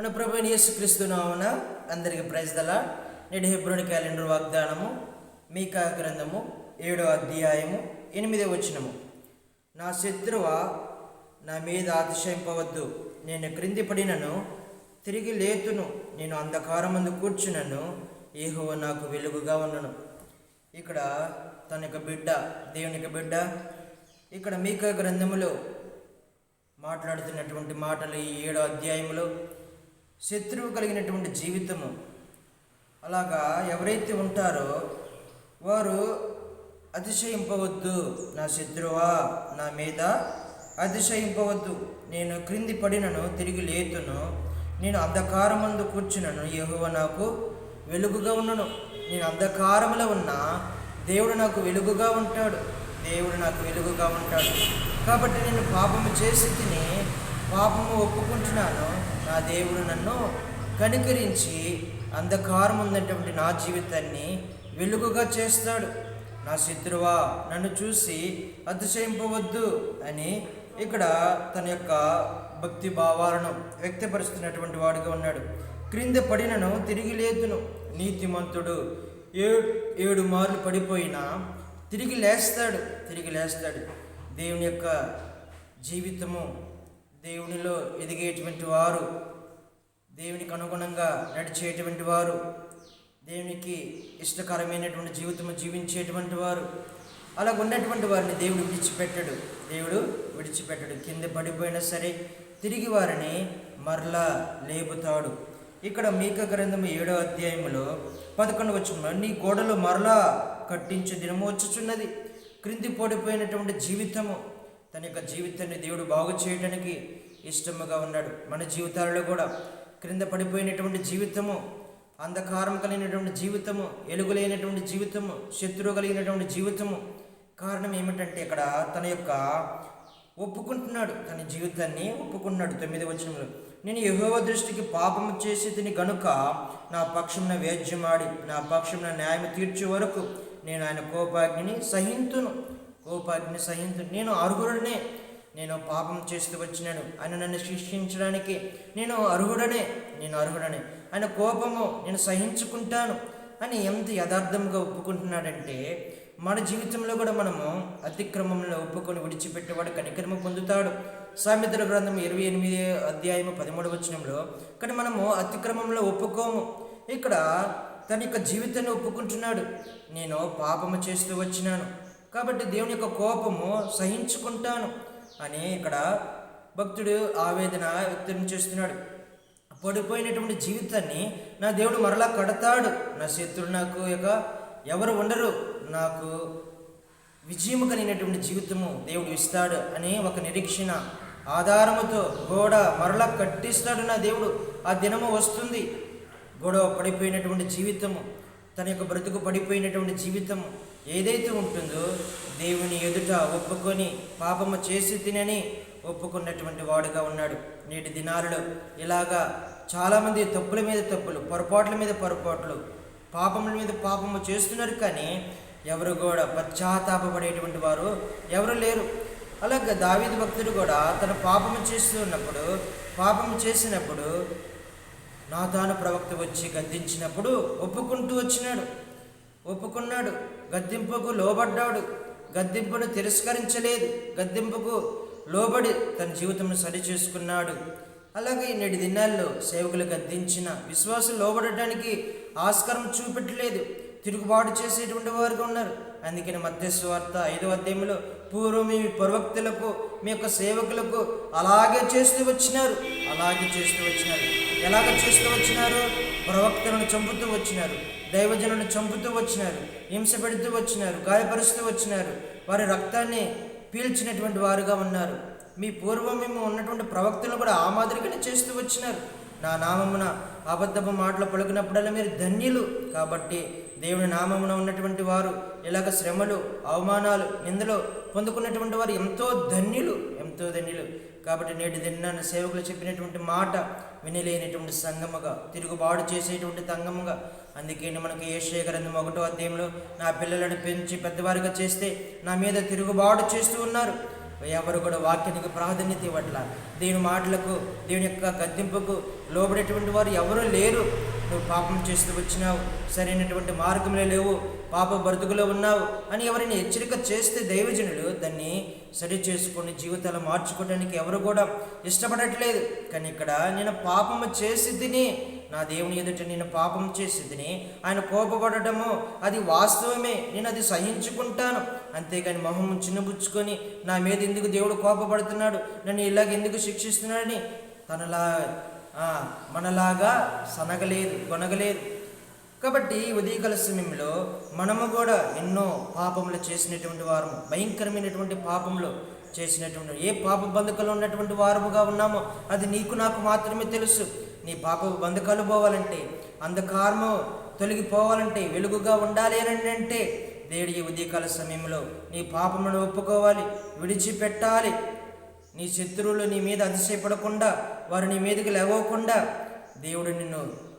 మన ప్రభు యేసుక్రీస్తు నామన అందరికి ప్రైజ్దల నేడు హెబ్రోని క్యాలెండర్ వాగ్దానము మీకా గ్రంథము ఏడో అధ్యాయము ఎనిమిదో వచనము. నా శత్రువ నా మీద అతిశయింపవద్దు. నేను క్రింది పడినను తిరిగి లేతును. నేను అంధకారమందు కూర్చునను. ఏహోవ నాకు వెలుగుగా ఉన్నను. ఇక్కడ తన యొక్క బిడ్డ దేవునికి బిడ్డ. ఇక్కడ మీకా గ్రంథములో మాట్లాడుతున్నటువంటి మాటలు ఈ ఏడో అధ్యాయంలో శత్రువు కలిగినటువంటి జీవితము. అలాగా ఎవరైతే ఉంటారో వారు అతిశయింపవద్దు. నా శత్రువా నా మీద అతిశయింపవద్దు. నేను క్రింది పడినను తిరిగి లేతును. నేను అంధకారమందు కూర్చునను. యెహోవా నాకు వెలుగుగా ఉన్నను నేను అంధకారములో ఉన్నా దేవుడు నాకు వెలుగుగా ఉంటాడు. దేవుడు నాకు వెలుగుగా ఉంటాడు. కాబట్టి నేను పాపము చేసి తిని పాపము ఒప్పుకుంటున్నాను. నా దేవుడు నన్ను కనికరించి అంధకారం ఉన్నటువంటి నా జీవితాన్ని వెలుగుగా చేస్తాడు. నా శత్రువా నన్ను చూసి అతిశయింపవద్దు అని ఇక్కడ తన యొక్క భక్తి భావాలను వ్యక్తపరుస్తున్నటువంటి వాడుగా ఉన్నాడు. క్రింద పడినను తిరిగి లేదును నీతిమంతుడు ఏడు ఏడు మార్లు పడిపోయినా తిరిగి లేస్తాడు తిరిగి లేస్తాడు. దేవుని యొక్క జీవితము దేవునిలో ఎదిగేటువంటి వారు దేవునికి అనుగుణంగా నడిచేటువంటి వారు దేవునికి ఇష్టకరమైనటువంటి జీవితము జీవించేటువంటి వారు అలా ఉన్నటువంటి వారిని దేవుడు విడిచిపెట్టడు. దేవుడు విడిచిపెట్టడు. కింద పడిపోయినా సరే తిరిగి వారిని మరలా లేపుతాడు. ఇక్కడ మీక గ్రంథము ఏడో అధ్యాయంలో పదకొండు వచ్చిన నీ గోడలు మరలా కట్టించే దినము వచ్చుచున్నది. క్రింది పడిపోయినటువంటి జీవితము తన యొక్క జీవితాన్ని దేవుడు బాగు చేయడానికి ఇష్టముగా ఉన్నాడు. మన జీవితాలలో కూడా క్రింద పడిపోయినటువంటి జీవితము అంధకారం కలిగినటువంటి జీవితము ఎలుగులైనటువంటి జీవితము శత్రువు కలిగినటువంటి జీవితము కారణం ఏమిటంటే ఇక్కడ తన యొక్క ఒప్పుకుంటున్నాడు. తన జీవితాన్ని ఒప్పుకుంటున్నాడు తొమ్మిది వచనంలో నేను యహోవ దృష్టికి పాపం చేసి తిని గనుక నా పక్షంన వేద్యమాడి నా పక్షంన న్యాయం తీర్చే వరకు నేను ఆయన కోపాగ్నిని సహింతును. కోపాగ్ని సహించు నేను అర్హుడనే నేను పాపం చేస్తూ వచ్చినాను. ఆయన నన్ను శిక్షించడానికి నేను అర్హుడనే నేను అర్హుడనే. ఆయన కోపము నేను సహించుకుంటాను అని ఎంత యథార్థంగా ఒప్పుకుంటున్నాడంటే మన జీవితంలో కూడా మనము అతిక్రమంలో ఒప్పుకొని విడిచిపెట్టేవాడు కనికరము పొందుతాడు. సామెతల గ్రంథం ఇరవై ఎనిమిది అధ్యాయము పదమూడు వచనంలో కానీ మనము అతిక్రమంలో ఒప్పుకోము. ఇక్కడ తన యొక్క జీవితాన్ని ఒప్పుకుంటున్నాడు. నేను పాపము చేస్తూ వచ్చినాను. కాబట్టి దేవుని యొక్క కోపము సహించుకుంటాను అని ఇక్కడ భక్తుడు ఆవేదన వ్యక్తం చేస్తున్నాడు. పడిపోయినటువంటి జీవితాన్ని నా దేవుడు మరలా కడతాడు. నా శత్రుడు నాకు యొక్క ఎవరు ఉండరు. నాకు విజయము కలిగినటువంటి జీవితము దేవుడు ఇస్తాడు అని ఒక నిరీక్షణ ఆధారముతో గోడ మరలా కట్టిస్తాడు నా దేవుడు. ఆ దినము వస్తుంది. గొడవ పడిపోయినటువంటి జీవితము తన యొక్క బ్రతుకు పడిపోయినటువంటి జీవితం ఏదైతే ఉంటుందో దేవుని ఎదుట ఒప్పుకొని పాపము చేసి తినని ఒప్పుకున్నటువంటి వాడుగా ఉన్నాడు. నేటి దినాలలో ఇలాగా చాలామంది తప్పుల మీద తప్పులు పొరపాట్ల మీద పొరపాట్లు పాపముల మీద పాపము చేస్తున్నారు కానీ ఎవరు కూడా పశ్చాత్తాపడేటువంటి వారు ఎవరు లేరు. అలాగే దావీదు భక్తుడు కూడా తన పాపము చేస్తూ ఉన్నప్పుడు పాపము చేసినప్పుడు నాతాను ప్రవక్త వచ్చి గద్దించినప్పుడు ఒప్పుకుంటూ వచ్చినాడు. ఒప్పుకున్నాడు. గద్దింపుకు లోబడ్డాడు. గద్దింపును తిరస్కరించలేదు. గద్దింపుకు లోబడి తన జీవితంను సరి చేసుకున్నాడు అలాగే నేటి దినాల్లో సేవకులు గద్దించిన విశ్వాసం లోబడటానికి ఆస్కారం చూపెట్టలేదు. తిరుగుబాటు చేసేటువంటి వారుగా ఉన్నారు. అందుకని మధ్యస్వార్త ఐదో అధ్యాయంలో పూర్వం మీ ప్రవక్తులకు మీ యొక్క సేవకులకు అలాగే చేస్తూ వచ్చినారు. అలాగే చేస్తూ వచ్చినారు. ఎలాగ చేస్తూ వచ్చినారు? ప్రవక్తలను చంపుతూ వచ్చినారు. దైవజనులను చంపుతూ వచ్చినారు. హింస పెడుతూ వచ్చినారు. గాయపరుస్తూ వచ్చినారు. వారి రక్తాన్ని పీల్చినటువంటి వారుగా ఉన్నారు. మీ పూర్వం మేము ఉన్నటువంటి ప్రవక్తలు కూడా ఆ మాదిరిగానే చేస్తూ వచ్చినారు. నా నామమున అబద్ధపు మాటలు పలుకునప్పుడల్లా మీరు ధన్యులు. కాబట్టి దేవుని నామమున ఉన్నటువంటి వారు ఇలాగ శ్రమలు అవమానాలు నిందలు పొందుకున్నటువంటి వారు ఎంతో ధన్యులు. ఎంతో ధన్యులు. కాబట్టి నేటి దిన్నాన్న సేవకులు చెప్పినటువంటి మాట వినలేనటువంటి సంగముగా తిరుగుబాటు చేసేటువంటి తంగముగా అందుకే మనకి ఏషయ గ్రంథం ఒకటో అధ్యాయంలో నా పిల్లలను పెంచి పెద్దవారిగా చేస్తే నా మీద తిరుగుబాటు చేస్తూ ఉన్నారు. ఎవరు కూడా వాక్యానికి ప్రాధాన్యత ఇవ్వట్ల. దేవుని మాటలకు దేవుని యొక్క గద్దెంపుకు లోబడేటువంటి వారు ఎవరూ లేరు. నువ్వు పాపం చేస్తూ వచ్చినావు. సరైనటువంటి మార్గంలో లేవు. పాప బ్రతుకులో ఉన్నావు అని ఎవరిని హెచ్చరిక చేస్తే దైవజనుడు దాన్ని సరి చేసుకొని జీవితాలు మార్చుకోవడానికి ఎవరు కూడా ఇష్టపడట్లేదు. కానీ ఇక్కడ నేను పాపము చేసి తిని నా దేవుని ఎదుట నేను పాపం చేసి తిని ఆయన కోపపడటము అది వాస్తవమే నేను అది సహించుకుంటాను. అంతేగాని మొహం చిన్నబుచ్చుకొని నా మీద ఎందుకు దేవుడు కోపపడుతున్నాడు? నన్ను ఇలాగ ఎందుకు శిక్షిస్తున్నాడని తనలా మనలాగా సనగలేదు కొనగలేదు కాబట్టి ఉదయకాల సమయంలో మనము కూడా ఎన్నో పాపములు చేసినటువంటి వారము భయంకరమైనటువంటి పాపములు చేసినటువంటి ఏ పాప బంధకాలు ఉన్నటువంటి వారముగా ఉన్నామో అది నీకు నాకు మాత్రమే తెలుసు. నీ పాప బంధకాలు పోవాలంటే అంధకారము తొలగిపోవాలంటే వెలుగుగా ఉండాలి అని అంటే దేవుడి ఉదయకాల సమయంలో నీ పాపమును ఒప్పుకోవాలి విడిచిపెట్టాలి. నీ శత్రువులు నీ మీద అతిశయపడకుండా వారు నీ మీదకి లేవకుండా దేవుడు నిన్ను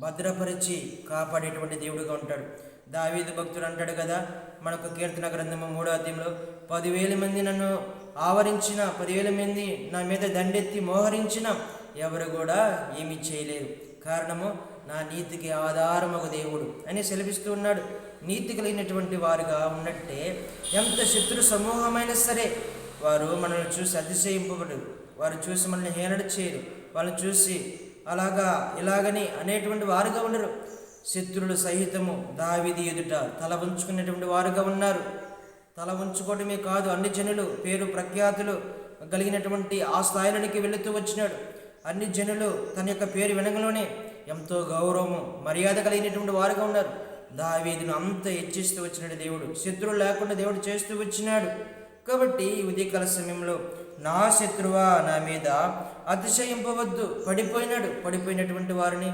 భద్రపరిచి కాపాడేటువంటి దేవుడుగా ఉంటాడు. దావీదు భక్తుడు అంటాడు కదా మనకు కీర్తన గ్రంథము మూడో అధ్యాయంలో పదివేల మంది నన్ను ఆవరించిన పదివేల మంది నా మీద దండెత్తి మోహరించిన ఎవరు కూడా ఏమీ చేయలేరు. కారణము నా నీతికి ఆధారమగు దేవుడు అని సెలవిస్తూ ఉన్నాడు. నీతి కలిగినటువంటి వారుగా ఉన్నట్టే ఎంత శత్రు సమూహమైనా సరే వారు మనల్ని చూసి అతిశయింపబడు వారు చూసి మనల్ని హేళన చేయరు. వాళ్ళని చూసి అలాగా ఇలాగని అనేటువంటి వారుగా ఉండరు. శత్రులు సహితము దావిది ఎదుట తల ఉంచుకునేటువంటి వారుగా ఉన్నారు. తల ఉంచుకోవడమే కాదు అన్ని జనులు పేరు ప్రఖ్యాతులు కలిగినటువంటి ఆ స్థాయిలోనికి వెళుతూ వచ్చినాడు. అన్ని జనులు తన యొక్క పేరు వెనకలోనే ఎంతో గౌరవము మర్యాద కలిగినటువంటి వారుగా ఉన్నారు. దావీదును అంత హెచ్చిస్తూ వచ్చినాడు దేవుడు. శత్రువులు లేకుండా దేవుడు చేస్తూ వచ్చినాడు. కాబట్టి ఉదయకాల సమయంలో నా శత్రువా నా మీద అతిశయింపవద్దు. పడిపోయినాడు. పడిపోయినటువంటి వారిని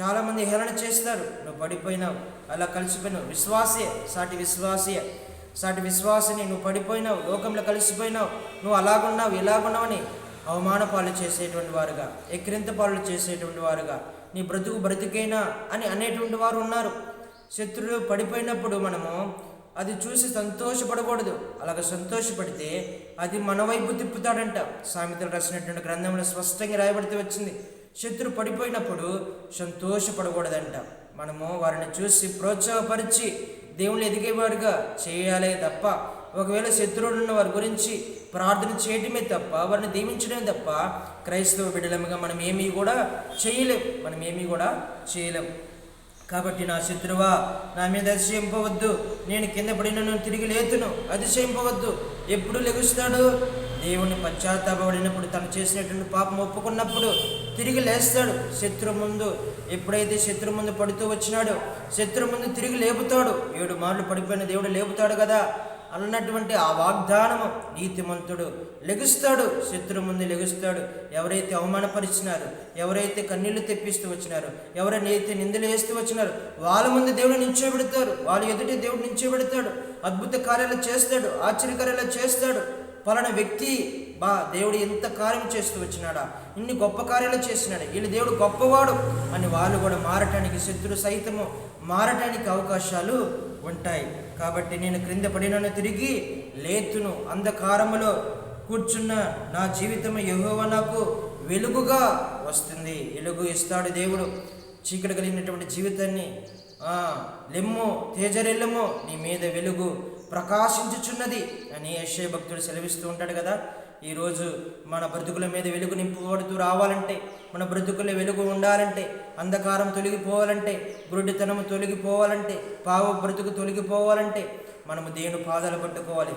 చాలామంది హేళన చేస్తారు. నువ్వు పడిపోయినావు. అలా కలిసిపోయినావు. విశ్వాసే. సాటి విశ్వాసే. సాటి విశ్వాసని నువ్వు పడిపోయినావు. లోకంలో కలిసిపోయినావు. నువ్వు అలాగున్నావు ఇలాగున్నావని అవమాన పాలు చేసేటువంటి వారుగా ఎక్రింత పాలు చేసేటువంటి వారుగా నీ బ్రతుకు బ్రతికైనా అని అనేటువంటి వారు ఉన్నారు. శత్రులు పడిపోయినప్పుడు మనము అది చూసి సంతోషపడకూడదు. అలాగ సంతోషపడితే అది మన వైపు తిప్పుతాడంట. సామెతలు రాసినటువంటి గ్రంథంలో స్పష్టంగా రాయబడితే వచ్చింది. శత్రు పడిపోయినప్పుడు సంతోషపడకూడదంట. మనము వారిని చూసి ప్రోత్సాహపరిచి దేవుని ఎదిగేవాడుగా చేయాలే తప్ప ఒకవేళ శత్రువులు ఉన్న వారి గురించి ప్రార్థన చేయటమే తప్ప వారిని దీవించడమే తప్ప క్రైస్తవ బిడ్డలముగా మనం ఏమీ కూడా చేయలేం. మనం ఏమీ కూడా చేయలేం. కాబట్టి నా శత్రువా నా మీద అతిశయింపవద్దు. నేను కింద పడినను తిరిగి లేతును. అతిశయింపవద్దు. ఎప్పుడు లెగుస్తాడు? దేవుని పశ్చాత్తాపడినప్పుడు తను చేసినటువంటి పాపం ఒప్పుకున్నప్పుడు తిరిగి లేస్తాడు. శత్రు ముందు ఎప్పుడైతే శత్రు ముందు పడుతూ వచ్చినాడో శత్రు ముందు తిరిగి లేపుతాడు. ఏడు మార్లు పడిపోయిన దేవుడు లేపుతాడు కదా. అన్నటువంటి ఆ వాగ్దానము నీతిమంతుడు లెగుస్తాడు శత్రు ముందు లెగుస్తాడు. ఎవరైతే అవమానపరిచినారు ఎవరైతే కన్నీళ్ళు తెప్పిస్తూ వచ్చినారు ఎవరైతే నిందలు వేస్తూ వచ్చినారు వాళ్ళ ముందు దేవుడు నించోబెడతారు వాళ్ళ ఎదుటి దేవుడు నించోబెడతాడు. అద్భుత కార్యాలు చేస్తాడు ఆశ్చర్యకార్యాలు చేస్తాడు. పలానా వ్యక్తి బా దేవుడు ఎంత కార్యం చేస్తూ వచ్చినాడా? ఇన్ని గొప్ప కార్యాలు చేసినాడు. వీళ్ళు దేవుడు గొప్పవాడు అని వాళ్ళు కూడా మారటానికి శత్రు సైతము మారటానికి అవకాశాలు ఉంటాయి. కాబట్టి నేను క్రింద పడినను తిరిగి లేతును. అంధకారములో కూర్చున్న నా జీవితం యహోవ నాకు వెలుగుగా వస్తుంది. వెలుగు ఇస్తాడు దేవుడు. చీకటి కలిగినటువంటి జీవితాన్ని లెమ్ము తేజరెల్లము నీ మీద వెలుగు ప్రకాశించుచున్నది. అని యశ్వ భక్తుడు సెలవిస్తూ ఉంటాడు కదా. ఈరోజు మన బ్రతుకుల మీద వెలుగు నింపుబడుతూ రావాలంటే మన బ్రతుకుల వెలుగు ఉండాలంటే అంధకారం తొలగిపోవాలంటే గురుడితనము తొలగిపోవాలంటే పావ బ్రతుకు తొలగిపోవాలంటే మనము దేవుని పాదాలు పట్టుకోవాలి.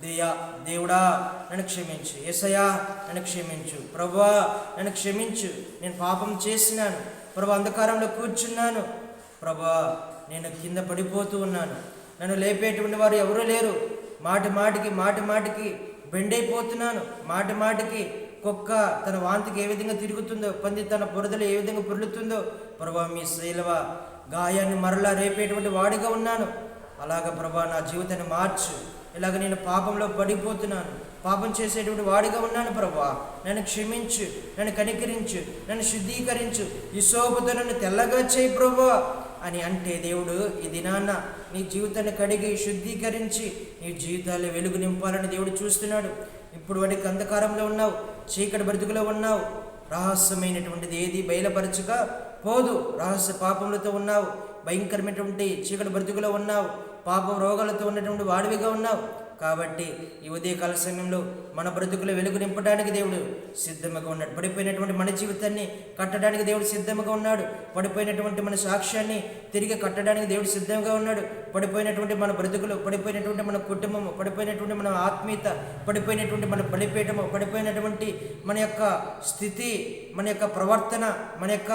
దేయా దేవుడా నన్ను క్షమించు. ఏసయా నన్ను క్షమించు. ప్రభా నన్ను క్షమించు. నేను పాపం చేసినాను. ప్రభు అంధకారంలో కూర్చున్నాను. ప్రభా నేను కింద పడిపోతూ ఉన్నాను. నన్ను లేపేటువంటి వారు ఎవరూ లేరు. మాటి మాటికి మాటి మాటికి బెండైపోతున్నాను. మాటి మాటికి కుక్క తన వాంతికి ఏ విధంగా తిరుగుతుందో పంది తన బురదలు ఏ విధంగా పొరులుతుందో ప్రభా మీ శైలవ గాయాన్ని మరలా రేపేటువంటి వాడిగా ఉన్నాను. అలాగ ప్రభా నా జీవితాన్ని మార్చు. ఇలాగ నేను పాపంలో పడిపోతున్నాను. పాపం చేసేటువంటి వాడిగా ఉన్నాను ప్రభా. నన్ను క్షమించు నన్ను కనికరించు నన్ను శుద్ధీకరించు. ఈ సోపుతో నన్ను తెల్లగా చేయి ప్రభా. అని అంటే దేవుడు ఈ దినాన్న నీ జీవితాన్ని కడిగి శుద్ధీకరించి నీ జీవితాల్లో వెలుగు నింపాలని దేవుడు చూస్తున్నాడు. ఇప్పుడు వాటికి అంధకారంలో ఉన్నావు చీకటి బ్రతుకులో ఉన్నావు రహస్యమైనటువంటిది ఏది బయలుపరచక పోదు. రహస్య పాపములతో ఉన్నావు భయంకరమైనటువంటి చీకటి బ్రతుకులో ఉన్నావు పాపం రోగాలతో ఉన్నటువంటి వాడివిగా ఉన్నావు. కాబట్టి ఈ ఉదయకాల సమయంలో మన బ్రతుకులు వెలుగు నింపడానికి దేవుడు సిద్ధంగా ఉన్నాడు. పడిపోయినటువంటి మన జీవితాన్ని కట్టడానికి దేవుడు సిద్ధంగా ఉన్నాడు. పడిపోయినటువంటి మన సాక్ష్యాన్ని తిరిగి కట్టడానికి దేవుడు సిద్ధంగా ఉన్నాడు. పడిపోయినటువంటి మన బ్రతుకులు పడిపోయినటువంటి మన కుటుంబము పడిపోయినటువంటి మన ఆత్మీయత పడిపోయినటువంటి మన బలిపీఠము పడిపోయినటువంటి మన యొక్క స్థితి మన యొక్క ప్రవర్తన మన యొక్క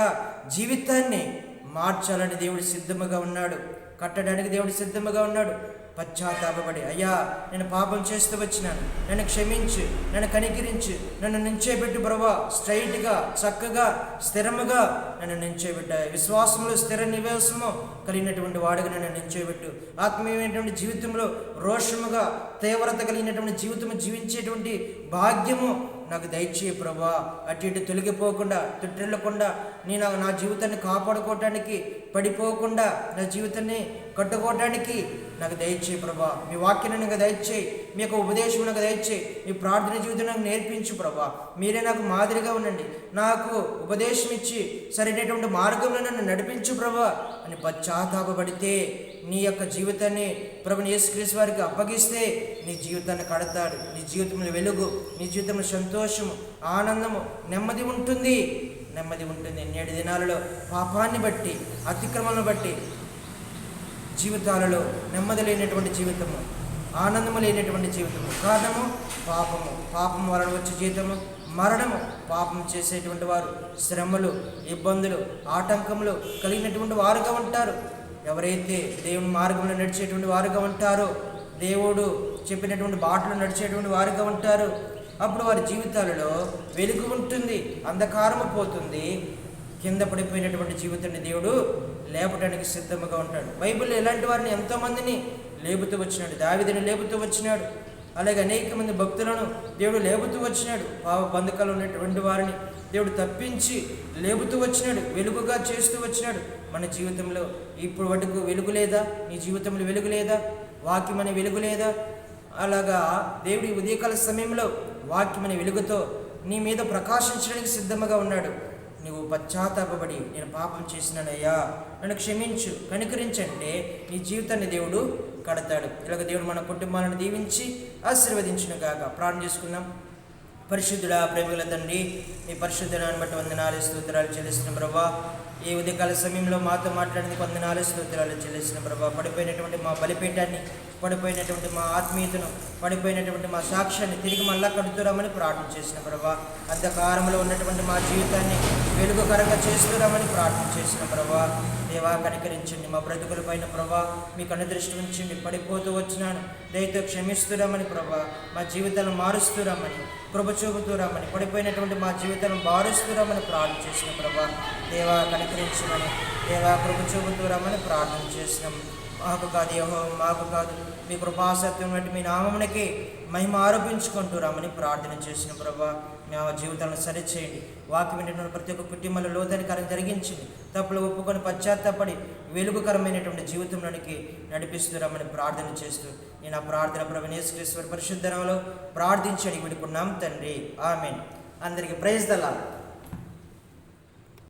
జీవితాన్ని మార్చాలని దేవుడు సిద్ధముగా ఉన్నాడు. కట్టడానికి దేవుడు సిద్ధముగా ఉన్నాడు. పశ్చాత్తాపడి అయ్యా నేను పాపం చేస్తూ వచ్చినాను. నన్ను క్షమించు నన్ను కనికరించు నన్ను నించేబెట్టు ప్రభా. స్ట్రైట్గా చక్కగా స్థిరముగా నన్ను నించేబెట్ట. విశ్వాసంలో స్థిర నివాసము కలిగినటువంటి వాడుగా నన్ను నించేబెట్టు. ఆత్మీయమైనటువంటి జీవితంలో రోషముగా తీవ్రత కలిగినటువంటి జీవితము జీవించేటువంటి భాగ్యము నాకు దయచేయి ప్రభా. అటు ఇటు తొలగిపోకుండా తుట్టెళ్ళకుండా నేను నా జీవితాన్ని కాపాడుకోవటానికి పడిపోకుండా నా జీవితాన్ని కట్టుకోవటానికి నాకు దయచేయి ప్రభా. మీ వాక్యాన్ని నాకు దయచేయి మీ యొక్క ఉపదేశం నాకు దయచేయి మీ ప్రార్థన జీవితం నాకు నేర్పించు ప్రభా. మీరే నాకు మాదిరిగా ఉండండి. నాకు ఉపదేశం ఇచ్చి సరైనటువంటి మార్గంలో నన్ను నడిపించు ప్రభా అని పశ్చాత్తాపడితే నీ యొక్క జీవితాన్ని ప్రభుని యేసుక్రీస్ వారికి అప్పగిస్తే నీ జీవితాన్ని కడతాడు. నీ జీవితంలో వెలుగు నీ జీవితంలో సంతోషము ఆనందము నెమ్మది ఉంటుంది. నెమ్మది ఉంటుంది నేడు దినాలలో. పాపాన్ని బట్టి అతిక్రమలను బట్టి జీవితాలలో నెమ్మది లేనటువంటి జీవితము ఆనందము లేనటువంటి జీవితము కారణము పాపము. పాపం వలన వచ్చే జీవితము మరణము పాపం చేసేటువంటి వారు శ్రమలు ఇబ్బందులు ఆటంకములు కలిగినటువంటి వారుగా ఉంటారు. ఎవరైతే దేవుని మార్గంలో నడిచేటువంటి వారుగా ఉంటారో దేవుడు చెప్పినటువంటి బాటలు నడిచేటువంటి వారుగా ఉంటారు. అప్పుడు వారి జీవితాలలో వెలుగు ఉంటుంది అంధకారము పోతుంది. కింద పడిపోయినటువంటి జీవితాన్ని దేవుడు లేపడానికి సిద్ధముగా ఉంటాడు. బైబిల్ ఇలాంటి వారిని ఎంతోమందిని లేపుతూ వచ్చినాడు. దావిదిని లేపుతూ వచ్చినాడు. అలాగే అనేక మంది భక్తులను దేవుడు లేపుతూ వచ్చినాడు. పాప బంధకాలు ఉన్నటువంటి వారిని దేవుడు తప్పించి లేపుతూ వచ్చినాడు. వెలుగుగా చేస్తూ వచ్చినాడు. మన జీవితంలో ఇప్పుడు వరకు వెలుగు లేదా? నీ జీవితంలో వెలుగు లేదా? వాక్యం అనే వెలుగు లేదా? అలాగా దేవుడి ఉదయకాల సమయంలో వాక్యమని వెలుగుతో నీ మీద ప్రకాశించడానికి సిద్ధముగా ఉన్నాడు. నువ్వు పశ్చాత్తాపడి నేను పాపం చేసినానయ్యా. నన్ను క్షమించు కనికరించంటే నీ జీవితాన్ని దేవుడు కడతాడు. ఇలాగ దేవుడు మన కుటుంబాలను దీవించి ఆశీర్వదించిన కాక ప్రార్థన చేసుకుందాం. పరిశుద్ధుడా ప్రేమల తండ్రి మీ పరిశుద్ధనాన్ని బట్టి వందనాలు స్తోత్రాలు చెల్లిస్తున్న ప్రభా. ఈ ఉదయకాల సమయంలో మాతో మాట్లాడిన వందనాలు స్తోత్రాలు చెల్లిస్తున్న ప్రభా. పడిపోయినటువంటి మా బలిపీఠాన్ని పడిపోయినటువంటి మా ఆత్మీయతను పడిపోయినటువంటి మా సాక్ష్యాన్ని తిరిగి మళ్ళా కడుతురామని ప్రార్థన చేసిన ప్రభా. అంధకారంలో ఉన్నటువంటి మా జీవితాన్ని వెలుగుకరంగా చేస్తురామని ప్రార్థన చేసిన ప్రభా. దేవా కనికరించండి మా బ్రతుకుల పైన ప్రభా. మీకు అనుదృష్టి ఉంచండి పడిపోతూ వచ్చినాను. దయతో క్షమిస్తురామని ప్రభా. మా జీవితాలను మారుస్తురామని కృప చూపుతురామని పడిపోయినటువంటి మా జీవితాలను మారుస్తురామని ప్రార్థన చేసిన ప్రభా. దేవా కనికరించమని దేవా కృప చూపుతురామని ప్రార్థన చేసినాం. మాకు కాదు యహో మాకు కాదు మీ కృపాసత్యం బట్టి మీ నామమునకి మహిమ ఆరోపించుకుంటూ రామని ప్రార్థన చేసిన ప్రభా మా జీవితాలను సరిచేయండి. వాక్యం వింటున్న ప్రతి ఒక్క కుటుంబంలో లోతనికరం జరిగించింది. తప్పులు ఒప్పుకొని పశ్చాత్తపడి వెలుగుకరమైనటువంటి జీవితంలోనికి నడిపిస్తురామని ప్రార్థన చేస్తూ నేను ఆ ప్రార్థన ప్రవణేశ్వరేశ్వర పరిశుద్ధరంలో ప్రార్థించి అడిగి విడుకున్నాం తండ్రి. ఆమెన్. అందరికీ ప్రైజ్ దలా